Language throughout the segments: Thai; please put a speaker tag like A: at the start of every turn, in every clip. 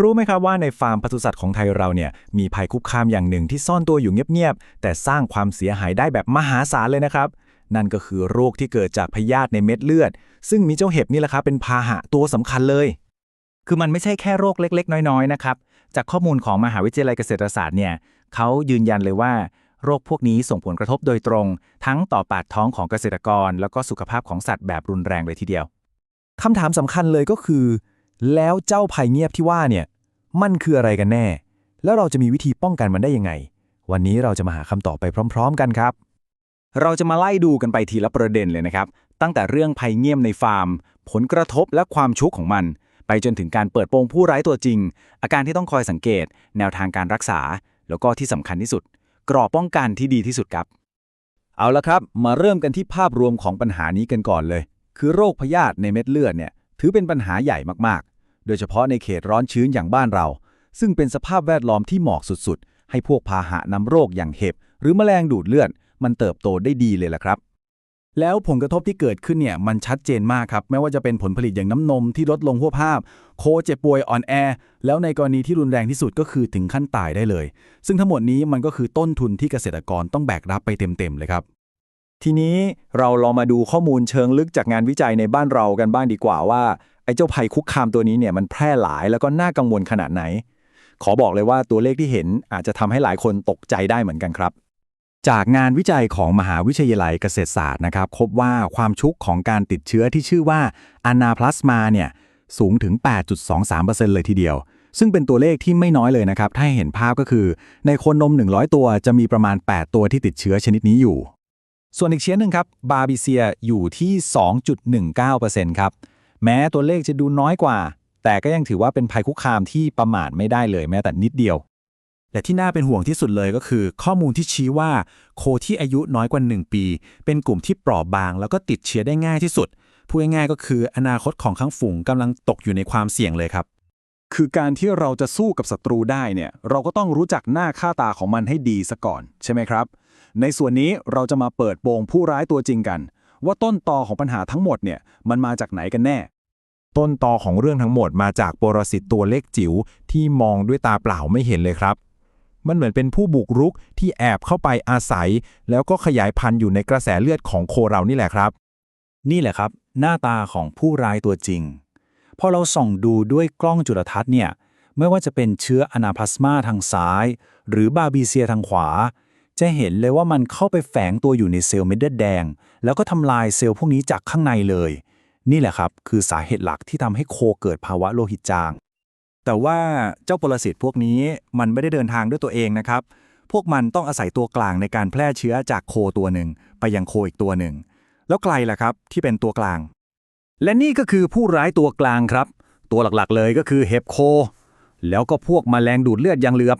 A: รู้ไหมครับว่าในฟาร์มปศุสัตว์ของไทยเราเนี่ยมีภัยคุกคามอย่างหนึ่งที่ซ่อนตัวอยู่เงียบๆ แต่สร้างความเสียหายได้แบบมหาศาลเลยนะครับ นั่นก็คือโรคที่เกิดจากพยาธิในเม็ดเลือด ซึ่งมีเจ้าเห็บนี่แหละครับเป็นพาหะตัวสำคัญเลย
B: คือมันไม่ใช่แค่โรคเล็กๆ น้อยๆนะครับ จากข้อมูลของมหาวิทยาลัยเกษตรศาสตร์เนี่ยเขายืนยันเลยว่าโรคพวกนี้ส่งผลกระทบโดยตรง ทั้งต่อปากท้องของเกษตรกร แล้วก็สุขภาพของสัตว์แบบรุนแรงเลยทีเดียว
A: คำถามสำคัญเลยก็คือ แล้วเจ้าภัยเงียบที่ว่าเนี่ย มันคืออะไรกันแน่ แล้วเราจะมีวิธีป้องกันมันได้ยังไง วันนี้เราจะมาหาคำตอบไปพร้อม ๆ กันครับ
B: เราจะมาไล่ดูกันไปทีละประเด็นเลยนะครับ ตั้งแต่เรื่องภัยเงียบในฟาร์ม ผลกระทบและความชุกของมัน ไปจนถึงการเปิดโปงผู้ร้ายตัวจริง อาการที่ต้องคอยสังเกต แนวทางการรักษา แล้วก็ที่สำคัญที่สุด กรอบป้องกันที่ดีที่สุดครับ
A: เอาละครับ มาเริ่มกันที่ภาพรวมของปัญหานี้กันก่อนเลย คือโรคพยาธิในเม็ดเลือดเนี่ยถือเป็นปัญหาใหญ่มากๆ โดยเฉพาะในเขตร้อนชื้นอย่างบ้านเรา ซึ่งเป็นสภาพแวดล้อมที่เหมาะสุดๆ ให้พวกพาหะนำโรคอย่างเห็บ หรือแมลงดูดเลือด มันเติบโตได้ดีเลยล่ะครับ แล้วผลกระทบที่เกิดขึ้นเนี่ยมันชัดเจนมากครับ ไม่ว่าจะเป็นผลผลิตอย่างน้ำนมที่ลดลงหัวภาพ โคเจ็บป่วยอ่อนแอ แล้วในกรณีที่รุนแรงที่สุดก็คือถึงขั้นตายได้เลย ซึ่งทั้งหมดนี้มันก็คือต้นทุนที่เกษตรกรต้องแบกรับไปเต็มๆเลยครับทีนี้เราลองมาดูข้อมูลเชิงลึกจากงานวิจัยในบ้านเรากันบ้างดีกว่าว่า อ้เจ้าภัยคุกคามตัวนี้เนี่ยมันแพร่หลายแล้วก็น่ากังวลขนาดไหน ขอบอกเลยว่าตัวเลขที่เห็นอาจจะทำให้หลายคนตกใจได้เหมือนกันครับ จากงานวิจัยของมหาวิทยาลัยเกษตรศาสตร์นะครับ พบว่าความชุกของการติดเชื้อที่ชื่อว่าอนาพลาสมาเนี่ยสูงถึง 8.23%เลยทีเดียว ซึ่งเป็นตัวเลขที่ไม่น้อยเลยนะครับ ถ้าหเห็นภาพก็คือ ในคนนม 100 ตัวจะมีประมาณ 8 ตัวที่ติดเชื้อชนิดนี้อยู่ ส่วนอีกเชื้อหนึ่งครับ บาบิเซียอยู่ที่ 2.19%ครับ แม้ตัวเลขจะดูน้อยกว่า แต่ก็ยังถือว่าเป็นภัยคุกคามที่ประมาทไม่ได้เลยแม้แต่นิดเดียว
C: และที่น่าเป็นห่วงที่สุดเลยก็คือ ข้อมูลที่ชี้ว่าโคที่อายุน้อยกว่า 1 ปี เป็นกลุ่มที่เปราะบาง แล้วก็ติดเชื้อได้ง่ายที่สุดพูดง่ายๆก็คืออนาคตของข้างฝูงกำลังตกอยู่ในความเสี่ยงเลยครับ
A: คือการที่เราจะสู้กับศัตรูได้เนี่ย เราก็ต้องรู้จักหน้าค่าตาของมันให้ดีซะก่อน ใช่ไหมครับ ในส่วนนี้เราจะมาเปิดโปงผู้ร้ายตัวจริงกัน ว่าต้นตอของปัญหาทั้งหมดเนี่ยมันมาจากไหนกันแน่ ต้นตอของเรื่องทั้งหมดมาจากปรสิตตัวเล็กจิ๋วที่มองด้วยตาเปล่าไม่เห็นเลยครับ มันเหมือนเป็นผู้บุกรุกที่แอบเข้าไปอาศัย แล้วก็ขยายพันธุ์อยู่ในกระแสเลือดของโคเรานี่แหละครับ
B: นี่แหละครับ หน้าตาของผู้ร้ายตัวจริงพอเราส่องดูด้วยกล้องจุลทรรศน์เนี่ยไม่ว่าจะเป็นเชื้ออนาพลาสมาทางซ้าย หรือบาบีเซียทางขวา จะเห็นเลยว่ามันเข้าไปแฝงตัวอยู่ในเซลล์เม็ดเลือดแดง แล้วก็ทำลายเซลล์พวกนี้จากข้างในเลย นี่แหละครับ คือสาเหตุหลักที่ทำให้โคเกิดภาวะโลหิตจาง
C: แต่ว่าเจ้าปรสิตพวกนี้มันไม่ได้เดินทางด้วยตัวเองนะครับ พวกมันต้องอาศัยตัวกลางในการแพร่เชื้อจากโคตัวหนึ่ง ไปยังโคอีกตัวหนึ่ง แล้วใครล่ะครับที่เป็นตัวกลาง
B: และนี่ก็คือผู้ร้ายตัวกลางครับ ตัวหลักๆเลยก็คือเห็บโค แล้วก็พวกมแมลงดูดเลือดยังเหลือบ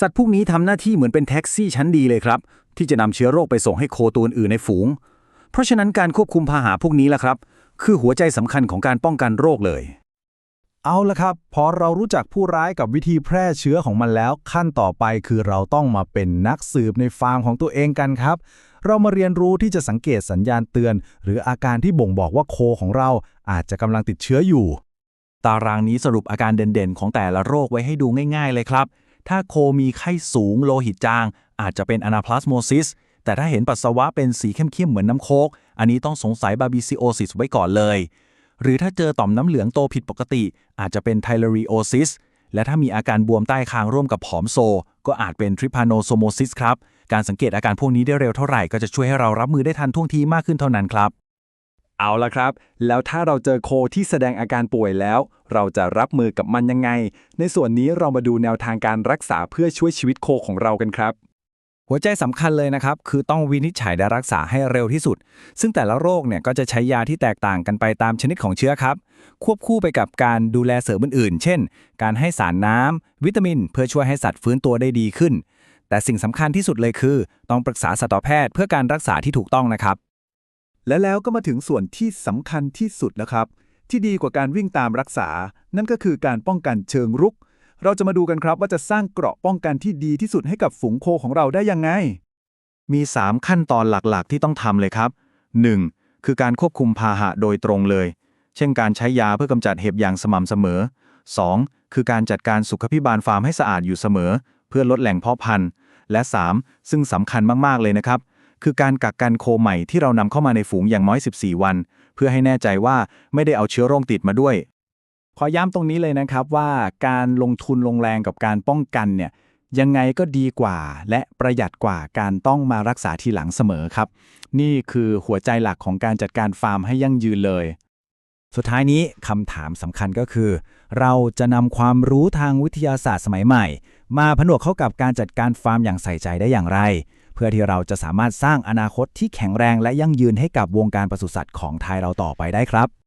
B: สัตว์พวกนี้ทำหน้าที่เหมือนเป็นแท็กซี่ชั้นดีเลยครับ ที่จะนำเชื้อโรคไปส่งให้โคตัวอื่นในฝูง เพราะฉะนั้นการควบคุมพาหะพวกนี้ล่ะครับ คือหัวใจสำคัญของการป้องกันโรคเลย
A: เอาละครับ พอเรารู้จักผู้ร้ายกับวิธีแพร่เชื้อของมันแล้ว ขั้นต่อไปคือเราต้องมาเป็นนักสืบในฟาร์มของตัวเองกันครับ เรามาเรียนรู้ที่จะสังเกตสัญญาณเตือน หรืออาการที่บ่งบอกว่าโคของเราอาจจะกำลังติดเชื้ออยู่
B: ตารางนี้สรุปอาการเด่นๆ ของแต่ละโรคไว้ให้ดูง่ายๆ เลยครับ ถ้าโคมีไข้สูงโลหิตจาง อาจจะเป็นอนาพลาสโมซิสแต่ถ้าเห็นปัสสาวะเป็นสีเข้มๆเหมือนน้ำโคก อันนี้ต้องสงสัยบาบิซิโอซิสไว้ก่อนเลย หรือถ้าเจอต่อมน้ำเหลืองโตผิดปกติ อาจจะเป็นไทเลรีโอซิสและถ้ามีอาการบวมใต้คางร่วมกับผอมโซ ก็อาจเป็นทริพานโซโมซิสครับ การสังเกตอาการพวกนี้ได้เร็วเท่าไหร่ก็จะช่วยให้เรารับมือได้ทันท่วงทีมากขึ้นเท่านั้นครับ
A: เอาละครับ แล้วถ้าเราเจอโคที่แสดงอาการป่วยแล้ว เราจะรับมือกับมันยังไง ในส่วนนี้เรามาดูแนวทางการรักษาเพื่อช่วยชีวิตโคของเรากันครับ
B: หัวใจสำคัญเลยนะครับ คือต้องวินิจฉัยและรักษาให้เร็วที่สุด ซึ่งแต่ละโรคเนี่ยก็จะใช้ยาที่แตกต่างกันไปตามชนิดของเชื้อครับ ควบคู่ไปกับการดูแลเสริมอื่นๆ เช่น การให้สารน้ำวิตามิน เพื่อช่วยให้สัตว์ฟื้นตัวได้ดีขึ้น แต่สิ่งสำคัญที่สุดเลยคือ ต้องปรึกษาสัตวแพทย์เพื่อการรักษาที่ถูกต้องนะครับ
A: และแล้วก็มาถึงส่วนที่สำคัญที่สุดนะครับ ที่ดีกว่าการวิ่งตามรักษา นั่นก็คือการป้องกันเชิงรุก เราจะมาดูกันครับว่าจะสร้างเกราะป้องกันที่ดีที่สุดให้กับฝูงโคของเราได้ยังไง มี 3 ขั้นตอนหลักๆ ที่ต้องทำเลยครับ 1. คือการควบคุมพาหะโดยตรงเลย เช่นการใช้ยาเพื่อกำจัดเห็บอย่างสม่ำเสมอ 2.
B: คือการจัดการสุขพิบาลฟาร์มให้สะอาดอยู่เสมอ เพื่อลดแหล่งเพาะพันธุ์ และ 3. ซึ่งสำคัญมากๆเลยนะครับ คือการกักกันโคใหม่ที่เรานำเข้ามาในฝูงอย่างน้อย 14 วัน เพื่อให้แน่ใจว่าไม่ได้เอาเชื้อโรคติดมาด้วย
A: ขอย้ำตรงนี้เลยนะครับว่าการลงทุนลงแรงกับการป้องกันเนี่ยยังไงก็ดีกว่า และประหยัดกว่าการต้องมารักษาทีหลังเสมอครับ นี่คือหัวใจหลักของการจัดการฟาร์มให้ยั่งยืนเลย สุดท้ายนี้คำถามสำคัญก็คือ เราจะนำความรู้ทางวิทยาศาสตร์สมัยใหม่ มาผนวกเข้ากับการจัดการฟาร์มอย่างใส่ใจได้อย่างไร เพื่อที่เราจะสามารถสร้างอนาคตที่แข็งแรงและยั่งยืนให้กับวงการปศุสัตว์ของไทยเราต่อไปได้ครับ